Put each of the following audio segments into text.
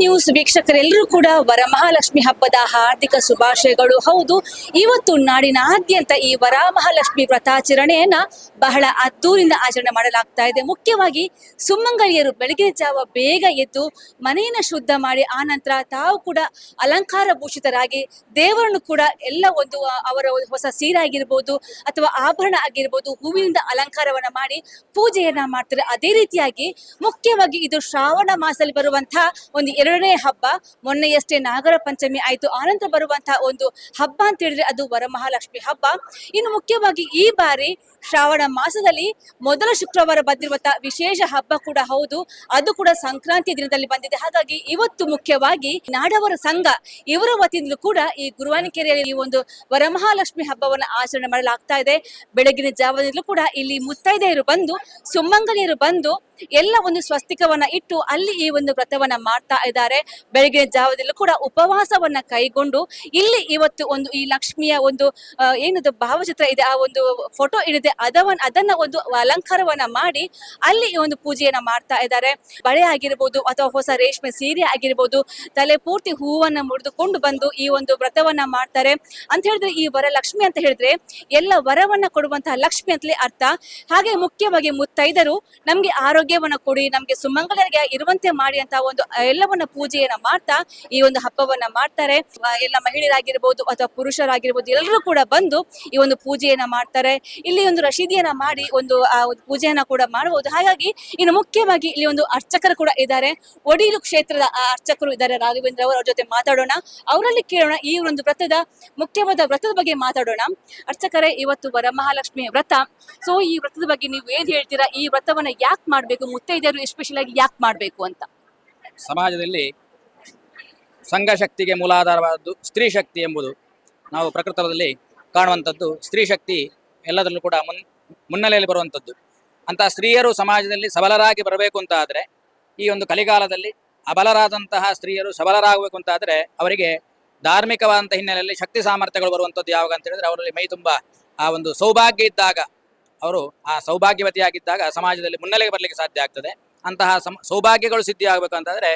News ವೀಕ್ಷಕರೆಲ್ಲರೂ ಕೂಡ ವರಮಹಾಲಕ್ಷ್ಮಿ ಹಬ್ಬದ ಹಾರ್ದಿಕ ಶುಭಾಶಯಗಳು. ಹೌದು, ಇವತ್ತು ನಾಡಿನಾದ್ಯಂತ ಈ ವರಮಹಾಲಕ್ಷ್ಮಿ ವ್ರತಾಚರಣೆಯನ್ನ ಬಹಳ ಅದ್ದೂರಿಂದ ಆಚರಣೆ ಮಾಡಲಾಗ್ತಾ ಇದೆ. ಮುಖ್ಯವಾಗಿ ಸುಮಂಗಲಿಯರು ಬೆಳಗಿನ ಜಾವ ಬೇಗ ಎದ್ದು ಮನೆಯನ್ನು ಶುದ್ಧ ಮಾಡಿ, ಆ ನಂತರ ತಾವು ಕೂಡ ಅಲಂಕಾರ ಭೂಷಿತರಾಗಿ ದೇವರನ್ನು ಕೂಡ ಎಲ್ಲ ಒಂದು ಅವರ ಹೊಸ ಸೀರೆ ಆಗಿರ್ಬೋದು ಅಥವಾ ಆಭರಣ ಆಗಿರ್ಬೋದು, ಹೂವಿನಿಂದ ಅಲಂಕಾರವನ್ನ ಮಾಡಿ ಪೂಜೆಯನ್ನ ಮಾಡ್ತಾರೆ. ಅದೇ ರೀತಿಯಾಗಿ ಮುಖ್ಯವಾಗಿ ಇದು ಶ್ರಾವಣ ಮಾಸದಲ್ಲಿ ಬರುವಂತಹ ಒಂದು ಎರಡನೇ ಹಬ್ಬ ಮೊನ್ನೆಯಷ್ಟೇ ನಾಗರ ಪಂಚಮಿ ಆಯಿತು. ಆನಂತರ ಬರುವಂತಹ ಒಂದು ಹಬ್ಬ ಅಂತ ಹೇಳಿದ್ರೆ ಅದು ವರಮಹಾಲಕ್ಷ್ಮಿ ಹಬ್ಬ. ಇನ್ನು ಮುಖ್ಯವಾಗಿ ಈ ಬಾರಿ ಶ್ರಾವಣ ಮಾಸದಲ್ಲಿ ಮೊದಲ ಶುಕ್ರವಾರ ಬಂದಿರುವಂತಹ ವಿಶೇಷ ಹಬ್ಬ ಕೂಡ ಹೌದು. ಅದು ಕೂಡ ಸಂಕ್ರಾಂತಿ ದಿನದಲ್ಲಿ ಬಂದಿದೆ. ಹಾಗಾಗಿ ಇವತ್ತು ಮುಖ್ಯವಾಗಿ ನಾಡವರ ಸಂಘ ಇವರ ವತಿಯಿಂದಲೂ ಕೂಡ ಈ ಗುರುವಾನಿಕೆರೆಯಲ್ಲಿ ಈ ಒಂದು ವರಮಹಾಲಕ್ಷ್ಮಿ ಹಬ್ಬವನ್ನ ಆಚರಣೆ ಮಾಡಲಾಗ್ತಾ ಇದೆ. ಬೆಳಗಿನ ಜಾವದಿಂದಲೂ ಕೂಡ ಇಲ್ಲಿ ಮುತ್ತೈದೆಯರು ಬಂದು, ಸುಮ್ಮಂಗಲಿಯರು ಬಂದು ಎಲ್ಲ ಒಂದು ಸ್ವಸ್ತಿಕವನ್ನ ಇಟ್ಟು ಅಲ್ಲಿ ಈ ಒಂದು ವ್ರತವನ್ನ ಮಾಡ್ತಾ ಇದ್ದಾರೆ. ಬೆಳಗಿನ ಜಾವದಲ್ಲೂ ಕೂಡ ಉಪವಾಸವನ್ನ ಕೈಗೊಂಡು ಇಲ್ಲಿ ಇವತ್ತು ಒಂದು ಈ ಲಕ್ಷ್ಮಿಯ ಒಂದು ಏನದು ಭಾವಚಿತ್ರ ಇದೆ, ಆ ಒಂದು ಫೋಟೋ ಇಡಿದೆ ಅದವನ್, ಅದನ್ನ ಒಂದು ಅಲಂಕಾರವನ್ನ ಮಾಡಿ ಅಲ್ಲಿ ಈ ಒಂದು ಪೂಜೆಯನ್ನ ಮಾಡ್ತಾ ಇದ್ದಾರೆ. ಬಳೆ ಆಗಿರ್ಬೋದು ಅಥವಾ ಹೊಸ ರೇಷ್ಮೆ ಸೀರೆ ಆಗಿರ್ಬೋದು, ತಲೆ ಪೂರ್ತಿ ಹೂವನ್ನ ಮುಡಿದುಕೊಂಡು ಬಂದು ಈ ಒಂದು ವ್ರತವನ್ನ ಮಾಡ್ತಾರೆ. ಅಂತ ಹೇಳಿದ್ರೆ ಈ ವರಲಕ್ಷ್ಮಿ ಅಂತ ಹೇಳಿದ್ರೆ ಎಲ್ಲ ವರವನ್ನ ಕೊಡುವಂತಹ ಲಕ್ಷ್ಮಿ ಅಂತಲೇ ಅರ್ಥ. ಹಾಗೆ ಮುಖ್ಯವಾಗಿ ಮುತ್ತೈದರು, ನಮ್ಗೆ ಆರೋಗ್ಯವನ್ನ ಕೊಡಿ, ನಮ್ಗೆ ಸುಮಂಗಲರಿಗೆ ಇರುವಂತೆ ಮಾಡಿ ಅಂತ ಒಂದು ಎಲ್ಲವನ್ನ ಪೂಜೆಯನ್ನ ಮಾಡ್ತಾ ಈ ಒಂದು ಹಬ್ಬವನ್ನ ಮಾಡ್ತಾರೆ. ಎಲ್ಲ ಮಹಿಳೆಯರಾಗಿರ್ಬೋದು ಅಥವಾ ಪುರುಷರಾಗಿರ್ಬೋದು ಎಲ್ಲರೂ ಕೂಡ ಬಂದು ಈ ಒಂದು ಪೂಜೆಯನ್ನ ಮಾಡ್ತಾರೆ. ಇಲ್ಲಿ ಒಂದು ರಶೀದಿಯನ್ನ ಮಾಡಿ ಒಂದು, ಆ, ಒಂದು ಪೂಜೆಯನ್ನ ಕೂಡ ಮಾಡಬಹುದು ಹಾಗಾಗಿ ಇನ್ನು ಮುಖ್ಯವಾಗಿ ಇಲ್ಲಿ ಒಂದು ಅರ್ಚಕರು ಕೂಡ ಇದ್ದಾರೆ. ಒಡಿಲು ಕ್ಷೇತ್ರದ, ಆ, ಅರ್ಚಕರು ಇದ್ದಾರೆ. ರಾಘವೇಂದ್ರ ಅವರ ಜೊತೆ ಮಾತಾಡೋಣ. ಅವರಲ್ಲಿ ಕೇಳೋಣ ಈ ಒಂದು ವ್ರತದ, ಮುಖ್ಯವಾದ ವ್ರತದ ಬಗ್ಗೆ ಮಾತಾಡೋಣ. ಅರ್ಚಕರೇ, ಇವತ್ತು ವರಮಹಾಲಕ್ಷ್ಮಿ ವ್ರತ. ಸೊ ಈ ವ್ರತದ ಬಗ್ಗೆ ನೀವು ಏನ್ ಹೇಳ್ತೀರಾ? ಈ ವ್ರತವನ್ನ ಯಾಕೆ ಮಾಡ್ಬೇಕು? ಮುತ್ತೈದೆಯರು ಎಸ್ಪೆಷಲ್ ಆಗಿ ಯಾಕೆ ಮಾಡ್ಬೇಕು ಅಂತ. ಸಮಾಜದಲ್ಲಿ ಸಂಘ ಶಕ್ತಿಗೆ ಮೂಲಾಧಾರವಾದದ್ದು ಸ್ತ್ರೀ ಶಕ್ತಿ ಎಂಬುದು ನಾವು ಪ್ರಕೃತದಲ್ಲಿ ಕಾಣುವಂಥದ್ದು. ಸ್ತ್ರೀ ಶಕ್ತಿ ಎಲ್ಲದರಲ್ಲೂ ಕೂಡ ಮುನ್, ಮುನ್ನೆಲೆಯಲ್ಲಿ ಬರುವಂಥದ್ದು. ಅಂತಹ ಸ್ತ್ರೀಯರು ಸಮಾಜದಲ್ಲಿ ಸಬಲರಾಗಿ ಬರಬೇಕು ಅಂತ ಆದರೆ ಈ ಒಂದು ಕಲಿಗಾಲದಲ್ಲಿ ಅಬಲರಾದಂತಹ ಸ್ತ್ರೀಯರು ಸಬಲರಾಗಬೇಕು ಅಂತ ಆದರೆ ಅವರಿಗೆ ಧಾರ್ಮಿಕವಾದಂಥ ಹಿನ್ನೆಲೆಯಲ್ಲಿ ಶಕ್ತಿ ಸಾಮರ್ಥ್ಯಗಳು ಬರುವಂಥದ್ದು ಯಾವಾಗ ಅಂತ ಹೇಳಿದ್ರೆ, ಅವರಲ್ಲಿ ಮೈ ತುಂಬ ಆ ಒಂದು ಸೌಭಾಗ್ಯ ಇದ್ದಾಗ, ಅವರು ಆ ಸೌಭಾಗ್ಯವತಿಯಾಗಿದ್ದಾಗ ಸಮಾಜದಲ್ಲಿ ಮುನ್ನೆಲೆಗೆ ಬರಲಿಕ್ಕೆ ಸಾಧ್ಯ ಆಗ್ತದೆ. ಅಂತಹ ಸಮ, ಸೌಭಾಗ್ಯಗಳು ಸಿದ್ಧಿ ಆಗಬೇಕು ಅಂತಂದರೆ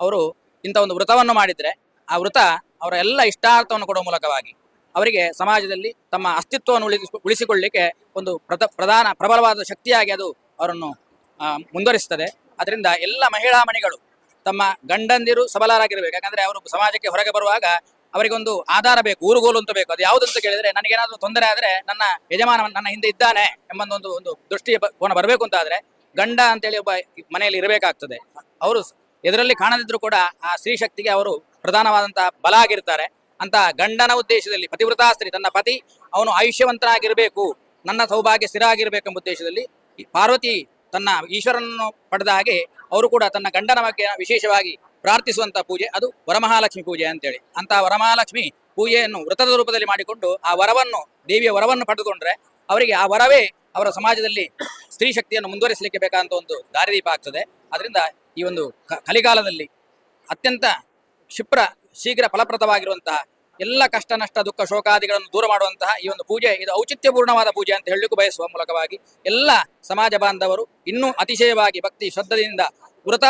ಅವರು ಇಂಥ ಒಂದು ವ್ರತವನ್ನು ಮಾಡಿದರೆ ಆ ವ್ರತ ಅವರ ಎಲ್ಲ ಇಷ್ಟಾರ್ಥವನ್ನು ಕೊಡುವ ಮೂಲಕವಾಗಿ ಅವರಿಗೆ ಸಮಾಜದಲ್ಲಿ ತಮ್ಮ ಅಸ್ತಿತ್ವವನ್ನು ಉಳಿಸಿ, ಉಳಿಸಿಕೊಳ್ಳಿಕ್ಕೆ ಒಂದು ಪ್ರಧಾನ, ಪ್ರಬಲವಾದ ಶಕ್ತಿಯಾಗಿ ಅದು ಅವರನ್ನು ಮುಂದುವರಿಸ್ತದೆ ಅದರಿಂದ ಎಲ್ಲ ಮಹಿಳಾ ಮಣಿಗಳು ತಮ್ಮ ಗಂಡಂದಿರು ಸಬಲರಾಗಿರಬೇಕು. ಯಾಕಂದರೆ ಅವರು ಸಮಾಜಕ್ಕೆ ಹೊರಗೆ ಬರುವಾಗ ಅವರಿಗೊಂದು ಆಧಾರ ಬೇಕು, ಊರುಗೋಲು ಅಂತ ಬೇಕು. ಅದು ಯಾವುದು ಅಂತ ಕೇಳಿದ್ರೆ ನನಗೇನಾದರೂ ತೊಂದರೆ ಆದರೆ ನನ್ನ ಯಜಮಾನ ನನ್ನ ಹಿಂದೆ ಇದ್ದಾನೆ ಎಂಬ ಒಂದು ದೃಷ್ಟಿಯ ಕೋನ ಬರಬೇಕು ಅಂತ ಆದ್ರೆ ಗಂಡ ಅಂತೇಳಿ ಒಬ್ಬ ಮನೆಯಲ್ಲಿ ಇರಬೇಕಾಗ್ತದೆ. ಅವರು ಎದರಲ್ಲಿ ಕಾಣದಿದ್ರು ಕೂಡ ಆ ಸ್ತ್ರೀ ಶಕ್ತಿಗೆ ಅವರು ಪ್ರಧಾನವಾದಂತಹ ಬಲ ಆಗಿರ್ತಾರೆ. ಅಂತ ಗಂಡನ ಉದ್ದೇಶದಲ್ಲಿ ಪತಿವ್ರತಾ ಸ್ತ್ರೀ ತನ್ನ ಪತಿ, ಅವನು ಆಯುಷ್ಯವಂತನಾಗಿರಬೇಕು, ನನ್ನ ಸೌಭಾಗ್ಯ ಸ್ಥಿರ ಆಗಿರಬೇಕು ಎಂಬ ಉದ್ದೇಶದಲ್ಲಿ ಪಾರ್ವತಿ ತನ್ನ ಈಶ್ವರನನ್ನು ಪಡೆದ ಹಾಗೆ ಅವರು ಕೂಡ ತನ್ನ ಗಂಡನ ಬಗ್ಗೆ ವಿಶೇಷವಾಗಿ ಪ್ರಾರ್ಥಿಸುವಂತ ಪೂಜೆ, ಅದು ವರಮಹಾಲಕ್ಷ್ಮಿ ಪೂಜೆ ಅಂತೇಳಿ. ಅಂತ ವರಮಹಾಲಕ್ಷ್ಮಿ ಪೂಜೆಯನ್ನು ವ್ರತದ ರೂಪದಲ್ಲಿ ಮಾಡಿಕೊಂಡು ಆ ವರವನ್ನು, ದೇವಿಯ ವರವನ್ನು ಪಡೆದುಕೊಂಡ್ರೆ ಅವರಿಗೆ ಆ ವರವೇ ಅವರ ಸಮಾಜದಲ್ಲಿ ಸ್ತ್ರೀ ಶಕ್ತಿಯನ್ನು ಮುಂದುವರಿಸಲಿಕ್ಕೆ ಬೇಕಾದಂಥ ಒಂದು ದಾರಿದೀಪ ಆಗ್ತದೆ ಅದರಿಂದ ಈ ಒಂದು ಕಲಿಗಾಲದಲ್ಲಿ ಅತ್ಯಂತ ಕ್ಷಿಪ್ರ, ಶೀಘ್ರ ಫಲಪ್ರದವಾಗಿರುವಂತಹ ಎಲ್ಲ ಕಷ್ಟ, ನಷ್ಟ, ದುಃಖ, ಶೋಕಾದಿಗಳನ್ನು ದೂರ ಮಾಡುವಂತಹ ಈ ಒಂದು ಪೂಜೆ, ಇದು ಔಚಿತ್ಯಪೂರ್ಣವಾದ ಪೂಜೆ ಅಂತ ಹೇಳಲಿಕ್ಕೂ ಬಯಸುವ ಮೂಲಕವಾಗಿ ಎಲ್ಲ ಸಮಾಜ ಬಾಂಧವರು ಇನ್ನೂ ಅತಿಶಯವಾಗಿ ಭಕ್ತಿ, ಶ್ರದ್ಧೆಯಿಂದ ವೃತ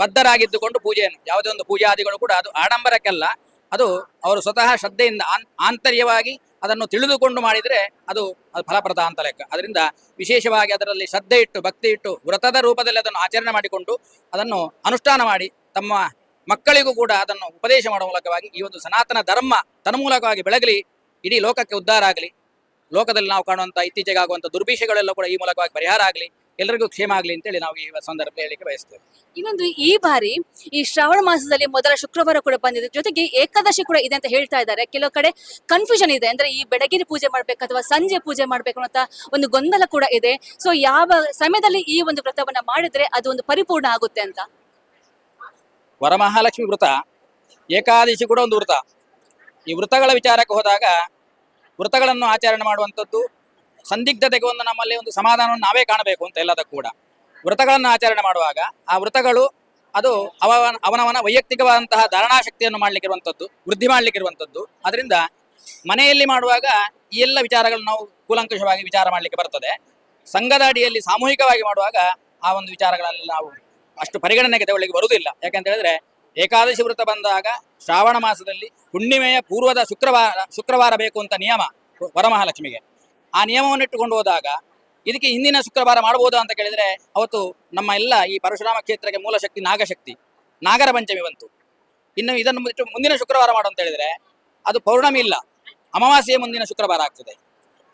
ಬದ್ಧರಾಗಿದ್ದುಕೊಂಡು ಪೂಜೆಯನ್ನು, ಯಾವುದೇ ಒಂದು ಪೂಜಾದಿಗಳು ಕೂಡ ಅದು ಆಡಂಬರಕ್ಕೆಲ್ಲ. ಅದು ಅವರು ಸ್ವತಃ ಶ್ರದ್ಧೆಯಿಂದ ಆಂತರ್ಯವಾಗಿ ಅದನ್ನು ತಿಳಿದುಕೊಂಡು ಮಾಡಿದರೆ ಅದು ಅದು ಫಲಪ್ರದ ಅಂತ ಲೆಕ್ಕ. ಅದರಿಂದ ವಿಶೇಷವಾಗಿ ಅದರಲ್ಲಿ ಶ್ರದ್ಧೆ ಇಟ್ಟು, ಭಕ್ತಿ ಇಟ್ಟು, ವ್ರತದ ರೂಪದಲ್ಲಿ ಅದನ್ನು ಆಚರಣೆ ಮಾಡಿಕೊಂಡು ಅದನ್ನು ಅನುಷ್ಠಾನ ಮಾಡಿ ತಮ್ಮ ಮಕ್ಕಳಿಗೂ ಕೂಡ ಅದನ್ನು ಉಪದೇಶ ಮಾಡುವ ಮೂಲಕವಾಗಿ ಈ ಒಂದು ಸನಾತನ ಧರ್ಮ ತನ್ಮೂಲಕವಾಗಿ ಬೆಳಗಲಿ, ಇಡೀ ಲೋಕಕ್ಕೆ ಉದ್ಧಾರ ಆಗಲಿ. ಲೋಕದಲ್ಲಿ ನಾವು ಕಾಣುವಂಥ ಇತ್ತೀಚೆಗೆ ಆಗುವಂಥ ದುರ್ಭಿಷಗಳೆಲ್ಲ ಕೂಡ ಈ ಮೂಲಕವಾಗಿ ಪರಿಹಾರ ಆಗಲಿ. ಎಲ್ಲರಿಗೂ ಕ್ಷೇಮ ಆಗಲಿ ಅಂತೇಳಿ ನಾವು ಈ ಸಂದರ್ಭ ಹೇಳಲಿಕ್ಕೆ ಬಯಸ್ತೇವೆ. ಇನ್ನೊಂದು ಈ ಬಾರಿ ಈ ಶ್ರಾವಣ ಮಾಸದಲ್ಲಿ ಮೊದಲ ಶುಕ್ರವಾರ ಕೂಡ ಬಂದಿದೆ. ಜೊತೆಗೆ ಏಕಾದಶಿ ಕೂಡ ಇದೆ ಅಂತ ಹೇಳ್ತಾ ಇದ್ದಾರೆ. ಕೆಲವು ಕಡೆ ಕನ್ಫ್ಯೂಷನ್ ಇದೆ. ಅಂದ್ರೆ ಈ ಬೆಳಗಿನ ಪೂಜೆ ಮಾಡ್ಬೇಕು ಅಥವಾ ಸಂಜೆ ಪೂಜೆ ಮಾಡ್ಬೇಕು ಅಂತ ಒಂದು ಗೊಂದಲ ಕೂಡ ಇದೆ. ಸೊ ಯಾವ ಸಮಯದಲ್ಲಿ ಈ ಒಂದು ವ್ರತವನ್ನ ಮಾಡಿದ್ರೆ ಅದು ಒಂದು ಪರಿಪೂರ್ಣ ಆಗುತ್ತೆ ಅಂತ? ವರಮಹಾಲಕ್ಷ್ಮಿ ವ್ರತ ಏಕಾದಶಿ ಕೂಡ ಒಂದು ವೃತ ಈ ವೃತಗಳ ವಿಚಾರಕ್ಕೆ ಹೋದಾಗ ವೃತಗಳನ್ನು ಆಚರಣೆ ಮಾಡುವಂಥದ್ದು ಸಂದಿಗ್ಧತೆಗೆ ಒಂದು ನಮ್ಮಲ್ಲಿ ಒಂದು ಸಮಾಧಾನವನ್ನು ನಾವೇ ಕಾಣಬೇಕು ಅಂತ ಎಲ್ಲದಕ್ಕೂ ಕೂಡ. ವೃತಗಳನ್ನು ಆಚರಣೆ ಮಾಡುವಾಗ ಆ ವೃತಗಳು ಅದು ಅವನ, ಅವನವನ ವೈಯಕ್ತಿಕವಾದಂತಹ ಧಾರಣಾಶಕ್ತಿಯನ್ನು ಮಾಡಲಿಕ್ಕಿರುವಂಥದ್ದು, ವೃದ್ಧಿ ಮಾಡಲಿಕ್ಕಿರುವಂಥದ್ದು. ಅದರಿಂದ ಮನೆಯಲ್ಲಿ ಮಾಡುವಾಗ ಈ ಎಲ್ಲ ವಿಚಾರಗಳನ್ನು ನಾವು ಕೂಲಂಕಷವಾಗಿ ವಿಚಾರ ಮಾಡಲಿಕ್ಕೆ ಬರ್ತದೆ. ಸಂಘದ ಅಡಿಯಲ್ಲಿ ಸಾಮೂಹಿಕವಾಗಿ ಮಾಡುವಾಗ ಆ ಒಂದು ವಿಚಾರಗಳಲ್ಲಿ ನಾವು ಅಷ್ಟು ಪರಿಗಣನೆಗೆ ತಗೊಳ್ಳಿಕ್ಕೆ ಬರುವುದಿಲ್ಲ. ಯಾಕಂತ ಹೇಳಿದ್ರೆ ಏಕಾದಶಿ ವೃತ್ತ ಬಂದಾಗ ಶ್ರಾವಣ ಮಾಸದಲ್ಲಿ ಹುಣ್ಣಿಮೆಯ ಪೂರ್ವದ ಶುಕ್ರವಾರ ಶುಕ್ರವಾರ ಬೇಕು ಅಂತ ನಿಯಮ ವರಮಹಾಲಕ್ಷ್ಮಿಗೆ. ಆ ನಿಯಮವನ್ನು ಇಟ್ಟುಕೊಂಡು ಹೋದಾಗ ಇದಕ್ಕೆ ಹಿಂದಿನ ಶುಕ್ರವಾರ ಮಾಡಬಹುದು ಅಂತ ಕೇಳಿದ್ರೆ ಅವತ್ತು ನಮ್ಮ ಎಲ್ಲ ಈ ಪರಶುರಾಮ ಕ್ಷೇತ್ರಕ್ಕೆ ಮೂಲ ಶಕ್ತಿ ನಾಗಶಕ್ತಿ ನಾಗರ ಪಂಚಮಿ ಬಂತು. ಇನ್ನು ಇದನ್ನು ಬಿಟ್ಟು ಮುಂದಿನ ಶುಕ್ರವಾರ ಮಾಡು ಅಂತ ಹೇಳಿದ್ರೆ ಅದು ಪೌರ್ಣಮಿ ಇಲ್ಲ ಅಮಾವಾಸ್ಯೆ ಮುಂದಿನ ಶುಕ್ರವಾರ ಆಗ್ತದೆ.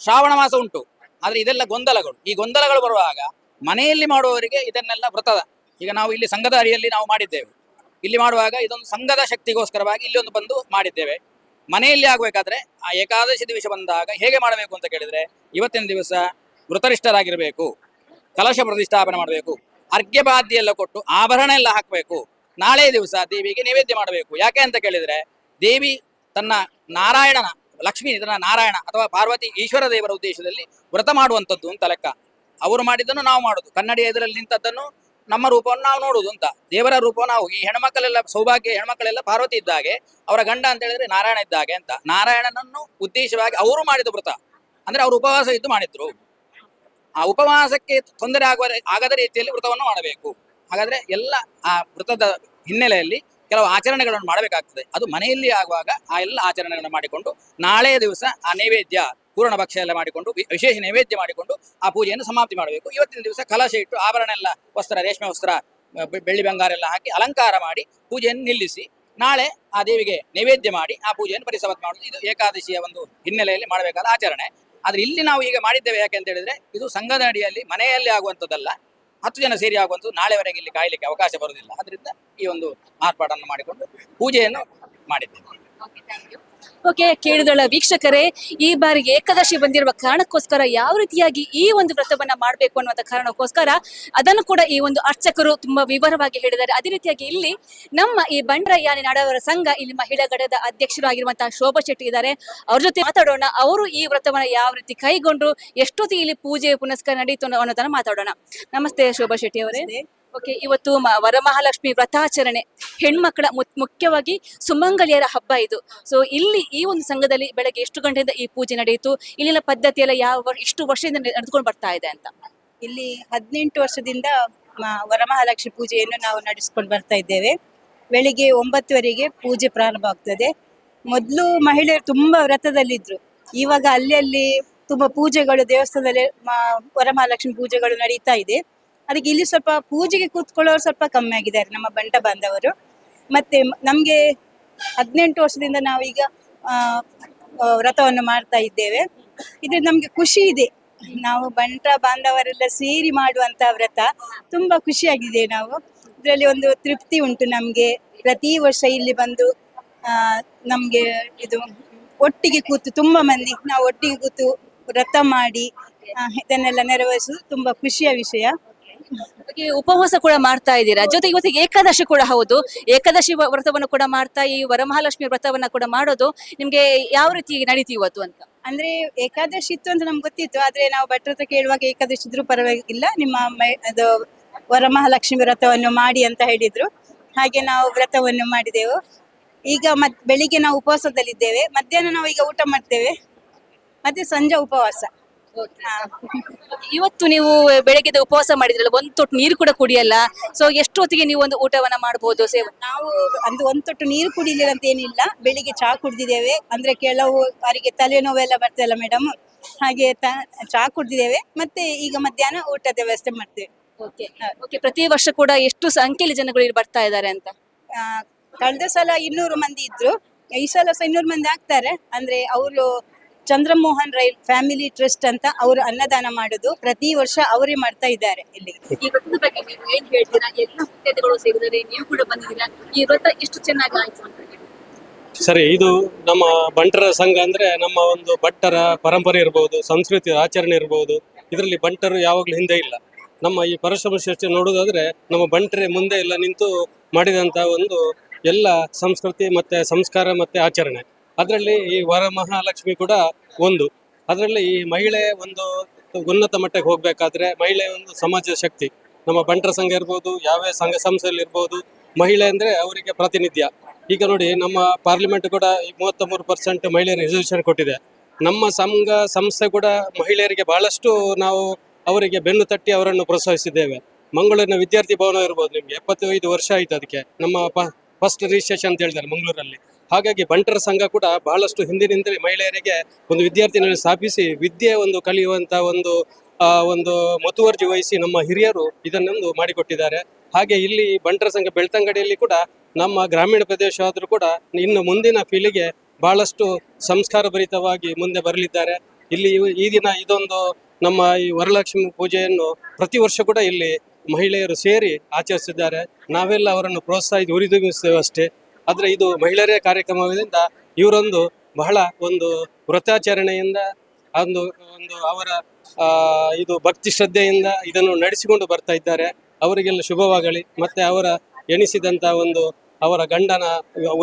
ಶ್ರಾವಣ ಮಾಸ ಉಂಟು, ಆದರೆ ಇದೆಲ್ಲ ಗೊಂದಲಗಳು. ಈ ಗೊಂದಲಗಳು ಬರುವಾಗ ಮನೆಯಲ್ಲಿ ಮಾಡುವವರಿಗೆ ಇದನ್ನೆಲ್ಲ ವ್ರತದ. ಈಗ ನಾವು ಇಲ್ಲಿ ಸಂಘದ ಅಡಿಯಲ್ಲಿ ನಾವು ಮಾಡಿದ್ದೇವೆ. ಇಲ್ಲಿ ಮಾಡುವಾಗ ಇದೊಂದು ಸಂಘದ ಶಕ್ತಿಗೋಸ್ಕರವಾಗಿ ಇಲ್ಲಿ ಒಂದು ಬಂದು ಮಾಡಿದ್ದೇವೆ. ಮನೆಯಲ್ಲಿ ಆಗಬೇಕಾದ್ರೆ ಆ ಏಕಾದಶಿ ದಿವಸ ಬಂದಾಗ ಹೇಗೆ ಮಾಡಬೇಕು ಅಂತ ಕೇಳಿದ್ರೆ ಇವತ್ತಿನ ದಿವಸ ವೃತರಿಷ್ಠರಾಗಿರಬೇಕು ಕಲಶ ಪ್ರತಿಷ್ಠಾಪನೆ ಮಾಡಬೇಕು ಅರ್ಘ್ಯಪಾದ್ಯ ಎಲ್ಲ ಕೊಟ್ಟು ಆಭರಣ ಎಲ್ಲ ಹಾಕಬೇಕು. ನಾಳೆ ದಿವಸ ದೇವಿಗೆ ನೈವೇದ್ಯ ಮಾಡಬೇಕು. ಯಾಕೆ ಅಂತ ಕೇಳಿದ್ರೆ ದೇವಿ ತನ್ನ ನಾರಾಯಣನ, ಲಕ್ಷ್ಮಿ ತನ್ನ ನಾರಾಯಣ ಅಥವಾ ಪಾರ್ವತಿ ಈಶ್ವರ ದೇವರ ಉದ್ದೇಶದಲ್ಲಿ ವ್ರತ ಮಾಡುವಂಥದ್ದು ಅಂತ ಲೆಕ್ಕ. ಅವರು ಮಾಡಿದ್ದನ್ನು ನಾವು ಮಾಡೋದು. ಕನ್ನಡಿ ಎದುರಲ್ಲಿ ನಿಂತದ್ದನ್ನು ನಮ್ಮ ರೂಪವನ್ನು ನಾವು ನೋಡುವುದು ಅಂತ. ದೇವರ ರೂಪ ನಾವು. ಈ ಹೆಣ್ಮಕ್ಕಳೆಲ್ಲ ಸೌಭಾಗ್ಯ ಹೆಣ್ಮಕ್ಕಳೆಲ್ಲ ಪಾರ್ವತಿ ಇದ್ದಾಗೆ ಅವರ ಗಂಡ ಅಂತ ಹೇಳಿದ್ರೆ ನಾರಾಯಣ ಇದ್ದಾಗೆ ಅಂತ. ನಾರಾಯಣನನ್ನು ಉದ್ದೇಶವಾಗಿ ಅವರು ಮಾಡಿದ ವ್ರತ. ಅಂದ್ರೆ ಅವರು ಉಪವಾಸ ಇದ್ದು ಮಾಡಿದ್ರು. ಆ ಉಪವಾಸಕ್ಕೆ ತೊಂದರೆ ಆಗುವ ಆಗದ ರೀತಿಯಲ್ಲಿ ವ್ರತವನ್ನು ಮಾಡಬೇಕು. ಹಾಗಾದ್ರೆ ಎಲ್ಲ ಆ ವೃತದ ಹಿನ್ನೆಲೆಯಲ್ಲಿ ಕೆಲವು ಆಚರಣೆಗಳನ್ನು ಮಾಡಬೇಕಾಗ್ತದೆ. ಅದು ಮನೆಯಲ್ಲಿ ಆಗುವಾಗ ಆ ಎಲ್ಲ ಆಚರಣೆಗಳನ್ನು ಮಾಡಿಕೊಂಡು ನಾಳೆ ದಿವಸ ಆ ನೈವೇದ್ಯ ಪೂರ್ಣ ಭಕ್ಷ್ಯ ಎಲ್ಲ ಮಾಡಿಕೊಂಡು ವಿಶೇಷ ನೈವೇದ್ಯ ಮಾಡಿಕೊಂಡು ಆ ಪೂಜೆಯನ್ನು ಸಮಾಪ್ತಿ ಮಾಡಬೇಕು. ಇವತ್ತಿನ ದಿವಸ ಕಲಶ ಇಟ್ಟು ಆಭರಣ ಎಲ್ಲ, ವಸ್ತ್ರ, ರೇಷ್ಮೆ ವಸ್ತ್ರ ಬೆಳ್ಳಿ ಬಂಗಾರ ಎಲ್ಲ ಹಾಕಿ ಅಲಂಕಾರ ಮಾಡಿ ಪೂಜೆಯನ್ನು ನಿಲ್ಲಿಸಿ, ನಾಳೆ ಆ ದೇವಿಗೆ ನೈವೇದ್ಯ ಮಾಡಿ ಆ ಪೂಜೆಯನ್ನು ಪರಿಸಮಾಪ್ತಿ ಮಾಡುವುದು ಇದು ಏಕಾದಶಿಯ ಒಂದು ಹಿನ್ನೆಲೆಯಲ್ಲಿ ಮಾಡಬೇಕಾದ ಆಚರಣೆ. ಆದರೆ ಇಲ್ಲಿ ನಾವು ಈಗ ಮಾಡಿದ್ದೇವೆ ಯಾಕೆ ಅಂತ ಹೇಳಿದ್ರೆ, ಇದು ಸಂಘದ ಅಡಿಯಲ್ಲಿ, ಮನೆಯಲ್ಲಿ ಆಗುವಂಥದ್ದಲ್ಲ, ಹತ್ತು ಜನ ಸೇರಿ ಆಗುವಂಥದ್ದು ನಾಳೆವರೆಗೆ ಇಲ್ಲಿ ಕಾಯಲಿಕ್ಕೆ ಅವಕಾಶ ಬರುವುದಿಲ್ಲ. ಅದರಿಂದ ಈ ಒಂದು ಮಾರ್ಪಾಡನ್ನು ಮಾಡಿಕೊಂಡು ಪೂಜೆಯನ್ನು ಮಾಡಿದ್ದೇವೆ. ಓಕೆ ಕೇಳಿದಳ ವೀಕ್ಷಕರೇ, ಈ ಬಾರಿ ಏಕಾದಶಿ ಬಂದಿರುವ ಕಾರಣಕ್ಕೋಸ್ಕರ ಯಾವ ರೀತಿಯಾಗಿ ಈ ಒಂದು ವ್ರತವನ್ನ ಮಾಡಬೇಕು ಅನ್ನುವಂತ ಕಾರಣಕ್ಕೋಸ್ಕರ ಅದನ್ನು ಕೂಡ ಈ ಒಂದು ಅರ್ಚಕರು ತುಂಬಾ ವಿವರವಾಗಿ ಹೇಳಿದ್ದಾರೆ. ಅದೇ ರೀತಿಯಾಗಿ ಇಲ್ಲಿ ನಮ್ಮ ಈ ಬಂಡ್ರಯ್ಯಾನಿ ನಾಡವರ ಸಂಘ ಇಲ್ಲಿ ಮಹಿಳಾ ಘಟಕದ ಅಧ್ಯಕ್ಷರಾಗಿರುವಂತಹ ಶೋಭಾ ಶೆಟ್ಟಿ ಇದ್ದಾರೆ. ಅವ್ರ ಜೊತೆ ಮಾತಾಡೋಣ. ಅವರು ಈ ವ್ರತವನ್ನ ಯಾವ ರೀತಿ ಕೈಗೊಂಡ್ರು ಎಷ್ಟೊತ್ತಿ ಇಲ್ಲಿ ಪೂಜೆ ಪುನಸ್ಕಾರ ನಡೀತು ಅನ್ನೋ- ಅನ್ನೋದನ್ನ ಮಾತಾಡೋಣ. ನಮಸ್ತೆ ಶೋಭಾ ಶೆಟ್ಟಿ ಅವರೇ. ಓಕೆ, ಇವತ್ತು ಮ- ವರಮಹಾಲಕ್ಷ್ಮಿ ವ್ರತಾಚರಣೆ. ಹೆಣ್ಮಕ್ಳ ಮುತ್- ಮುಖ್ಯವಾಗಿ ಸುಮಂಗಲಿಯರ ಹಬ್ಬ ಇದು. ಸೊ ಇಲ್ಲಿ ಈ ಒಂದು ಸಂಘದಲ್ಲಿ ಬೆಳಗ್ಗೆ ಎಷ್ಟು ಗಂಟೆಯಿಂದ ಈ ಪೂಜೆ ನಡೆಯಿತು? ಇಲ್ಲಿನ ಪದ್ಧತಿ ಎಲ್ಲ ಯಾವ ಇಷ್ಟು ವರ್ಷದಿಂದ ನಡೆದುಕೊಂಡು ಬರ್ತಾ ಇದೆ ಅಂತ. ಇಲ್ಲಿ ಹದಿನೆಂಟು ವರ್ಷದಿಂದ ವರಮಹಾಲಕ್ಷ್ಮಿ ಪೂಜೆಯನ್ನು ನಾವು ನಡೆಸ್ಕೊಂಡು ಬರ್ತಾ ಇದ್ದೇವೆ. ಬೆಳಿಗ್ಗೆ ಒಂಬತ್ತುವರೆಗೆ ಪೂಜೆ ಪ್ರಾರಂಭ ಆಗ್ತದೆ. ಮೊದಲು ಮಹಿಳೆಯರು ತುಂಬಾ ವ್ರತದಲ್ಲಿದ್ರು. ಇವಾಗ ಅಲ್ಲಿ ತುಂಬಾ ಪೂಜೆಗಳು ದೇವಸ್ಥಾನದಲ್ಲಿ ವರಮಹಾಲಕ್ಷ್ಮಿ ಪೂಜೆಗಳು ನಡೀತಾ ಇದೆ. ಅದಕ್ಕೆ ಇಲ್ಲಿ ಸ್ವಲ್ಪ ಪೂಜೆಗೆ ಕೂತ್ಕೊಳ್ಳೋರು ಸ್ವಲ್ಪ ಕಮ್ಮಿ ಆಗಿದ್ದಾರೆ ನಮ್ಮ ಬಂಟ ಬಾಂಧವರು. ಮತ್ತೆ ನಮ್ಗೆ ಹದಿನೆಂಟು ವರ್ಷದಿಂದ ನಾವೀಗ ಆ, ವ್ರತವನ್ನು ಮಾಡ್ತಾ ಇದ್ದೇವೆ. ಇದು ನಮ್ಗೆ ಖುಷಿ ಇದೆ. ನಾವು ಬಂಟ ಬಾಂಧವರೆಲ್ಲ ಸೇರಿ ಮಾಡುವಂತ ವ್ರತ ತುಂಬಾ ಖುಷಿಯಾಗಿದೆ ನಾವು. ಇದರಲ್ಲಿ ಒಂದು ತೃಪ್ತಿ ಉಂಟು ನಮ್ಗೆ. ಪ್ರತಿ ವರ್ಷ ಇಲ್ಲಿ ಬಂದು ಆ, ನಮ್ಗೆ ಇದು ಒಟ್ಟಿಗೆ ಕೂತು ತುಂಬಾ ಮಂದಿ ನಾವು ಒಟ್ಟಿಗೆ ಕೂತು ವ್ರತ ಮಾಡಿ ಇದನ್ನೆಲ್ಲ ನೆರವೇರಿಸುವುದು ತುಂಬಾ ಖುಷಿಯ ವಿಷಯ. ಉಪವಾಸ ಕೂಡ ಮಾಡ್ತಾ ಇದ್ದೀರಾ? ಜೊತೆ ಇವತ್ತಿಗೆ ಏಕಾದಶಿ ಕೂಡ ಹೌದು. ಏಕಾದಶಿ ವ್ರತವನ್ನು ಕೂಡ ಮಾಡ್ತಾ ಈ ವರಮಹಾಲಕ್ಷ್ಮಿ ವ್ರತವನ್ನ ಕೂಡ ಮಾಡೋದು ನಿಮ್ಗೆ ಯಾವ ರೀತಿ ನಡೀತಿ ಇವತ್ತು ಅಂತ? ಅಂದ್ರೆ ಏಕಾದಶಿ ಇತ್ತು ಅಂತ ನಮ್ಗೆ ಗೊತ್ತಿತ್ತು. ಆದ್ರೆ ನಾವು ಭಟ್ರ ಹತ್ರ ಕೇಳುವಾಗ ಏಕಾದಶಿ ಇದ್ರೂ ಪರವಾಗಿಲ್ಲ. ನಿಮ್ಮ ಅದು ವರಮಹಾಲಕ್ಷ್ಮಿ ವ್ರತವನ್ನು ಮಾಡಿ ಅಂತ ಹೇಳಿದ್ರು. ಹಾಗೆ ನಾವು ವ್ರತವನ್ನು ಮಾಡಿದೆವು. ಈಗ ಮತ್ ಬೆಳಿಗ್ಗೆ ನಾವು ಉಪವಾಸದಲ್ಲಿದ್ದೇವೆ. ಮಧ್ಯಾಹ್ನ ನಾವು ಈಗ ಊಟ ಮಾಡ್ತೇವೆ. ಮತ್ತೆ ಸಂಜೆ ಉಪವಾಸ. ಇವತ್ತು ನೀವು ಬೆಳಗ್ಗೆ ಉಪವಾಸ ಮಾಡಿದ್ರಲ್ಲ ಒಂದು ತೊಟ್ಟು ನೀರು ಕೂಡ ಕುಡಿಯಲ್ಲ. ಸೊ ಎಷ್ಟೊತ್ತಿಗೆ ನೀವು ಒಂದು ಊಟವನ್ನ ಮಾಡಬಹುದು ಸೇವೆ? ನಾವು ಅಂದ್ರೆ ಒಂದು ತೊಟ್ಟು ನೀರು ಕುಡಿಲಿಲ್ಲ ಅಂತ ಏನಿಲ್ಲ. ಬೆಳಿಗ್ಗೆ ಚಹಾ ಕುಡಿದಿದ್ದೇವೆ. ಅಂದ್ರೆ ಕೆಲವು ಅವರಿಗೆ ತಲೆನೋವೆಲ್ಲ ಬರ್ತದಲ್ಲ ಮೇಡಮ್ ಹಾಗೆ ಚಹಾ ಕುಡ್ದಿದ್ದೇವೆ. ಮತ್ತೆ ಈಗ ಮಧ್ಯಾಹ್ನ ಊಟದ ವ್ಯವಸ್ಥೆ ಮಾಡ್ತೇವೆ. ಓಕೆ ಓಕೆ ಪ್ರತಿ ವರ್ಷ ಕೂಡ ಎಷ್ಟು ಸಂಖ್ಯೆಯಲ್ಲಿ ಜನಗಳು ಇಲ್ಲಿ ಬರ್ತಾ ಇದ್ದಾರೆ ಅಂತ? ಕಳೆದ ಸಲ ಇನ್ನೂರು ಮಂದಿ ಇದ್ರು. ಈ ಸಲ ಸಹ ಇನ್ನೂರು ಮಂದಿ ಆಗ್ತಾರೆ. ಅಂದ್ರೆ ಅವರು ಚಂದ್ರಮೋಹನ್ ರೈ ಫ್ಯಾಮಿಲಿ ಟ್ರಸ್ಟ್ ಅಂತ ಅವರು ಅನ್ನದಾನ ಮಾಡುದು. ಪ್ರತಿ ವರ್ಷ ಅವರೇ ಮಾಡ್ತಾ ಇದ್ದಾರೆ ಇಲ್ಲಿ. ಈ ವ್ರತದ ಬಗ್ಗೆ ನೀವು ಏನ್ ಹೇಳ್ತೀರಾ? ಎಲ್ಲ ಮುಖ್ಯತೆಗಳು ಸೇರಿದರೆ ನೀವು ಕೂಡ ಬಂದಿದ್ದೀರಾ? ಈ ವ್ರತ ಎಷ್ಟು ಚೆನ್ನಾಗಿ ಆಯ್ತು ಅಂತ ಹೇಳಿ. ಸರಿ ಇದು ನಮ್ಮ ಬಂಟರ ಸಂಘ ಅಂದ್ರೆ ನಮ್ಮ ಒಂದು ಭಟ್ಟರ ಪರಂಪರೆ ಇರಬಹುದು ಸಂಸ್ಕೃತಿ ಆಚರಣೆ ಇರಬಹುದು ಇದರಲ್ಲಿ ಬಂಟರು ಯಾವಾಗ್ಲೂ ಹಿಂದೆ ಇಲ್ಲ. ನಮ್ಮ ಈ ಪರಶುರಾಮ ಶ್ರೇಷ್ಠ ನೋಡೋದಾದ್ರೆ ನಮ್ಮ ಬಂಟರೆ ಮುಂದೆ ಎಲ್ಲ ನಿಂತು ಮಾಡಿದಂತ ಒಂದು ಎಲ್ಲ ಸಂಸ್ಕೃತಿ ಮತ್ತೆ ಸಂಸ್ಕಾರ ಮತ್ತೆ ಆಚರಣೆ. ಅದರಲ್ಲಿ ಈ ವರಮಹಾಲಕ್ಷ್ಮಿ ಕೂಡ ಒಂದು. ಅದರಲ್ಲಿ ಈ ಮಹಿಳೆ ಒಂದು ಉನ್ನತ ಮಟ್ಟಕ್ಕೆ ಹೋಗ್ಬೇಕಾದ್ರೆ ಮಹಿಳೆ ಒಂದು ಸಮಾಜ ಶಕ್ತಿ. ನಮ್ಮ ಬಂಟರ ಸಂಘ ಇರ್ಬೋದು ಯಾವ್ಯಾವ ಸಂಘ ಸಂಸ್ಥೆಯಲ್ಲಿ ಇರ್ಬೋದು, ಮಹಿಳೆ ಅಂದ್ರೆ ಅವರಿಗೆ ಪ್ರಾತಿನಿಧ್ಯ. ಈಗ ನೋಡಿ ನಮ್ಮ ಪಾರ್ಲಿಮೆಂಟ್ ಕೂಡ ಮೂವತ್ತ ಮೂರು ಪರ್ಸೆಂಟ್ ಮಹಿಳೆಯರ ರಿಸರ್ವೇಶನ್ ಕೊಟ್ಟಿದೆ. ನಮ್ಮ ಸಂಘ ಸಂಸ್ಥೆ ಕೂಡ ಮಹಿಳೆಯರಿಗೆ ಬಹಳಷ್ಟು ನಾವು ಅವರಿಗೆ ಬೆನ್ನು ತಟ್ಟಿ ಅವರನ್ನು ಪ್ರೋತ್ಸಾಹಿಸಿದ್ದೇವೆ. ಮಂಗಳೂರಿನ ವಿದ್ಯಾರ್ಥಿ ಭವನ ಇರ್ಬೋದು ನಿಮಗೆ. ಎಪ್ಪತ್ತೈದು ವರ್ಷ ಆಯ್ತು ಅದಕ್ಕೆ. ನಮ್ಮ ಫಸ್ಟ್ ರಿಜಿಸ್ಟ್ರೇಷನ್ ಅಂತ ಹೇಳಿದ್ದಾರೆ ಮಂಗಳೂರಲ್ಲಿ. ಹಾಗಾಗಿ ಬಂಟರ ಸಂಘ ಕೂಡ ಬಹಳಷ್ಟು ಹಿಂದಿನಿಂದಲೇ ಮಹಿಳೆಯರಿಗೆ ಒಂದು ವಿದ್ಯಾರ್ಥಿನಿಯನ್ನು ಸ್ಥಾಪಿಸಿ ವಿದ್ಯೆ ಒಂದು ಕಲಿಯುವಂತ ಒಂದು ಒಂದು ಮುತುವರ್ಜಿ ವಹಿಸಿ ನಮ್ಮ ಹಿರಿಯರು ಇದನ್ನೊಂದು ಮಾಡಿಕೊಟ್ಟಿದ್ದಾರೆ. ಹಾಗೆ ಇಲ್ಲಿ ಬಂಟರ ಸಂಘ ಬೆಳ್ತಂಗಡಿಯಲ್ಲಿ ಕೂಡ ನಮ್ಮ ಗ್ರಾಮೀಣ ಪ್ರದೇಶ ಆದರೂ ಕೂಡ ಇನ್ನು ಮುಂದಿನ ಪೀಳಿಗೆ ಬಹಳಷ್ಟು ಸಂಸ್ಕಾರ ಭರಿತವಾಗಿ ಮುಂದೆ ಬರಲಿದ್ದಾರೆ. ಇಲ್ಲಿ ಈ ದಿನ ಇದೊಂದು ನಮ್ಮ ಈ ವರಲಕ್ಷ್ಮಿ ಪೂಜೆಯನ್ನು ಪ್ರತಿ ವರ್ಷ ಕೂಡ ಇಲ್ಲಿ ಮಹಿಳೆಯರು ಸೇರಿ ಆಚರಿಸಿದ್ದಾರೆ. ನಾವೆಲ್ಲ ಅವರನ್ನು ಪ್ರೋತ್ಸಾಹಿಸಿ ಉರಿದುಗಿಸ್ತೇವೆ ಅಷ್ಟೇ. ಆದರೆ ಇದು ಮಹಿಳೆಯರೇ ಕಾರ್ಯಕ್ರಮದಿಂದ ಇವರೊಂದು ಬಹಳ ಒಂದು ವ್ರತಾಚರಣೆಯಿಂದ ಒಂದು ಒಂದು ಅವರ ಇದು ಭಕ್ತಿ ಶ್ರದ್ಧೆಯಿಂದ ಇದನ್ನು ನಡೆಸಿಕೊಂಡು ಬರ್ತಾ ಇದ್ದಾರೆ. ಅವರಿಗೆಲ್ಲ ಶುಭವಾಗಲಿ. ಮತ್ತೆ ಅವರ ಎಣಿಸಿದಂತ ಒಂದು ಅವರ ಗಂಡನ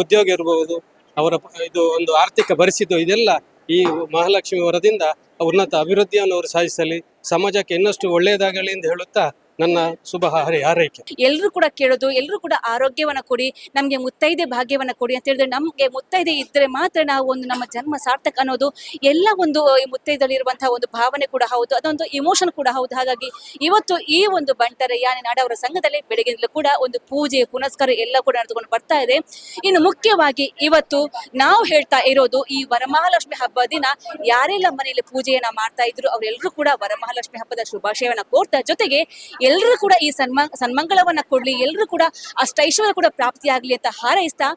ಉದ್ಯೋಗ ಇರಬಹುದು ಅವರ ಇದು ಒಂದು ಆರ್ಥಿಕ ಪರಿಸ್ಥಿತಿ, ಇದೆಲ್ಲ ಈ ಮಹಾಲಕ್ಷ್ಮಿ ವರದಿಂದ ಉನ್ನತ ಅಭಿವೃದ್ಧಿಯನ್ನು ಅವರು ಸಾಧಿಸಲಿ. ಸಮಾಜಕ್ಕೆ ಇನ್ನಷ್ಟು ಒಳ್ಳೆಯದಾಗಲಿ ಎಂದು ಹೇಳುತ್ತಾ ನನ್ನ ಶುಭ ಹಾರೈ ಹಾರೈಕೆ. ಎಲ್ಲರೂ ಕೂಡ ಕೇಳೋದು ಎಲ್ಲರೂ ಕೂಡ ಆರೋಗ್ಯವನ್ನ ಕೊಡಿ, ನಮಗೆ ಮುತ್ತೈದೆ ಭಾಗ್ಯವನ್ನ ಕೊಡಿ ಅಂತ ಹೇಳಿದ್ರೆ ನಮಗೆ ಮುತ್ತೈದೆ ಇದ್ರೆ ಮಾತ್ರ ನಾವು ಒಂದು ನಮ್ಮ ಜನ್ಮ ಸಾರ್ಥಕ ಅನ್ನೋದು, ಎಲ್ಲ ಒಂದು ಈ ಮುತ್ತೈದಲ್ಲಿರುವಂತಹ ಒಂದು ಭಾವನೆ ಕೂಡ ಹೌದು, ಅದೊಂದು ಇಮೋಷನ್ ಕೂಡ ಹೌದು. ಹಾಗಾಗಿ ಇವತ್ತು ಈ ಒಂದು ಬಂಟರ ಯಾನೆ ನಾಡವರ ಸಂಘದಲ್ಲಿ ಬೆಳಗಿನಲ್ಲೂ ಕೂಡ ಒಂದು ಪೂಜೆ, ಪುನಸ್ಕಾರ ಎಲ್ಲ ಕೂಡ ನಡೆದುಕೊಂಡು ಬರ್ತಾ ಇದೆ. ಇನ್ನು ಮುಖ್ಯವಾಗಿ ಇವತ್ತು ನಾವು ಹೇಳ್ತಾ ಇರೋದು ಈ ವರಮಹಾಲಕ್ಷ್ಮಿ ಹಬ್ಬ ದಿನ, ಯಾರೆಲ್ಲ ಮನೆಯಲ್ಲಿ ಪೂಜೆಯನ್ನ ಮಾಡ್ತಾ ಇದ್ರು ಅವರೆಲ್ಲರೂ ಕೂಡ ವರಮಹಾಲಕ್ಷ್ಮಿ ಹಬ್ಬದ ಶುಭಾಶಯವನ್ನ ಕೋರ್ತಾ ಜೊತೆಗೆ ಎಲ್ಲರೂ ಕೂಡ ಈ ಸನ್ಮ, ಸನ್ಮಂಗಳವನ್ನ ಕೊಡ್ಲಿ ಎಲ್ಲರೂ ಕೂಡ ಅಷ್ಟೈಶ್ವರ್ಯ ಕೂಡ ಪ್ರಾಪ್ತಿಯಾಗ್ಲಿ ಅಂತ ಹಾರೈಸ್ತಾ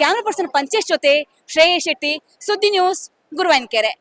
ಕ್ಯಾಮ್ರಾ ಪರ್ಸನ್ ಪಂಚೇಶ್ ಜೊತೆ ಶ್ರೇಯಶ್ ಶೆಟ್ಟಿ, ಸುದ್ದಿ ನ್ಯೂಸ್ ಗುರುವಾನ್ಕೆರೆ.